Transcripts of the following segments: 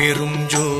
அருட்பெரும்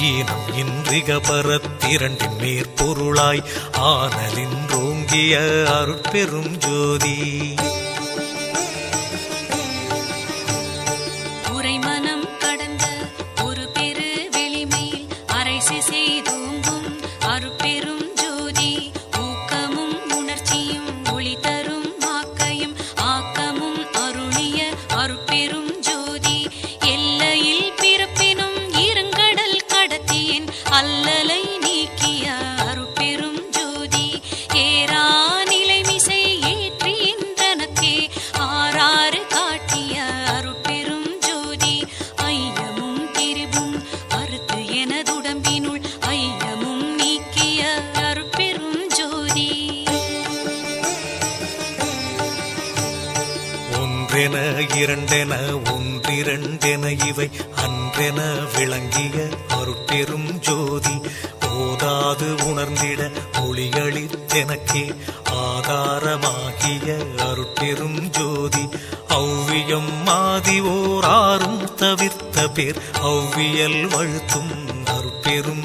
ஈனம் இன்றிக பரத்திரண்டின் மேற்பொருளாய் ஆனலின்றோங்கிய அருட்பெரும் ஜோதி. உரைமனம் கடந்த ஒரு பெரு வெளிமையில் அரைசி செய்தோங்கும் ஒன்றென இரண்டென ஒன்றிரண்டென இவை அன்றென விளங்கிய அருட்பெரும் ஜோதி. ஓதாது உணர்ந்திட ஒளியளித்தெனக்கே ஆதாரமாகிய அருட்பெரும் ஜோதி. ஔவியம் மாதி ஓராறும் தவிர்த்த பேர் ஔவியல் வழுத்தும் அருட்பெரும்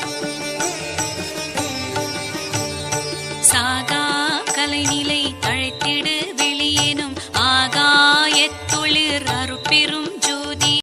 கலைநிலை அழைத்திடு வெளியேனும் ஆகாயத்துளிர் அருப்பெரும்